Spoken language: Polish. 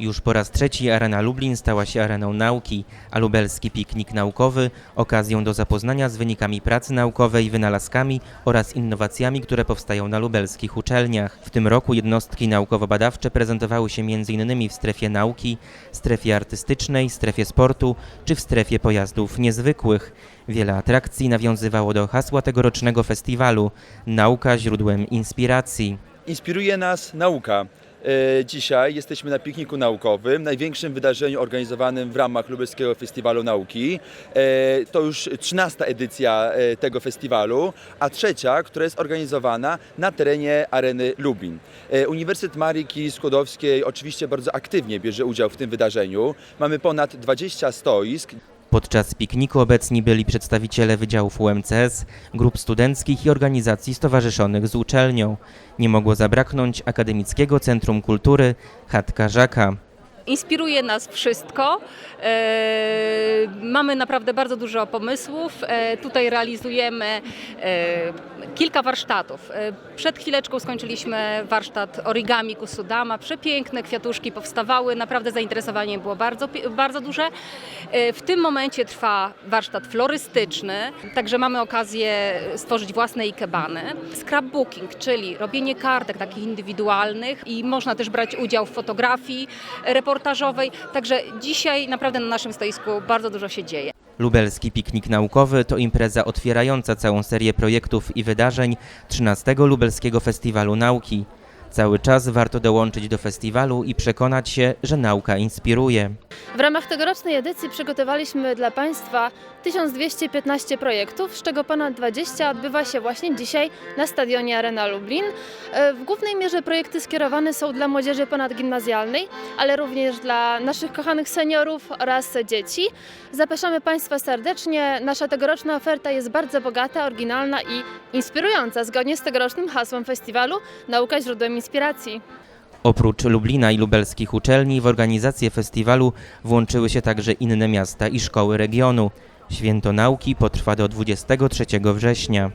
Już po raz trzeci Arena Lublin stała się areną nauki, a lubelski piknik naukowy okazją do zapoznania z wynikami pracy naukowej, wynalazkami oraz innowacjami, które powstają na lubelskich uczelniach. W tym roku jednostki naukowo-badawcze prezentowały się m.in. w strefie nauki, strefie artystycznej, strefie sportu czy w strefie pojazdów niezwykłych. Wiele atrakcji nawiązywało do hasła tegorocznego festiwalu Nauka źródłem inspiracji. Inspiruje nas nauka. E, Dzisiaj jesteśmy na pikniku naukowym, największym wydarzeniu organizowanym w ramach Lubelskiego Festiwalu Nauki. E, To już 13 edycja e, tego festiwalu, a trzecia, która jest organizowana na terenie areny Lublin. E, Uniwersytet Marii Skłodowskiej oczywiście bardzo aktywnie bierze udział w tym wydarzeniu. Mamy ponad 20 stoisk, Podczas pikniku obecni byli przedstawiciele wydziałów UMCS, grup studenckich i organizacji stowarzyszonych z uczelnią. Nie mogło zabraknąć Akademickiego Centrum Kultury Chatka Żaka. Inspiruje nas wszystko. Mamy naprawdę bardzo dużo pomysłów. E, tutaj realizujemy e, kilka warsztatów. E, przed chwileczką skończyliśmy warsztat origami kusudama. Przepiękne kwiatuszki powstawały. Naprawdę zainteresowanie było bardzo, bardzo duże. W tym momencie trwa warsztat florystyczny, także mamy okazję stworzyć własne ikebany. Scrapbooking, czyli robienie kartek takich indywidualnych i można też brać udział w fotografii reportażowej. Także dzisiaj naprawdę na naszym stoisku bardzo dużo się dzieje. Lubelski Piknik Naukowy to impreza otwierająca całą serię projektów i wydarzeń 13 Lubelskiego Festiwalu Nauki. Cały czas warto dołączyć do festiwalu i przekonać się, że nauka inspiruje. W ramach tegorocznej edycji przygotowaliśmy dla Państwa 1215 projektów, z czego ponad 20 odbywa się właśnie dzisiaj na stadionie Arena Lublin. E, W głównej mierze projekty skierowane są dla młodzieży ponadgimnazjalnej, ale również dla naszych kochanych seniorów oraz dzieci. Zapraszamy Państwa serdecznie. Nasza tegoroczna oferta jest bardzo bogata, oryginalna i inspirująca, zgodnie z tegorocznym hasłem festiwalu Nauka źródłem inspiracji. Oprócz Lublina i lubelskich uczelni w organizację festiwalu włączyły się także inne miasta i szkoły regionu. Święto Nauki potrwa do 23 września.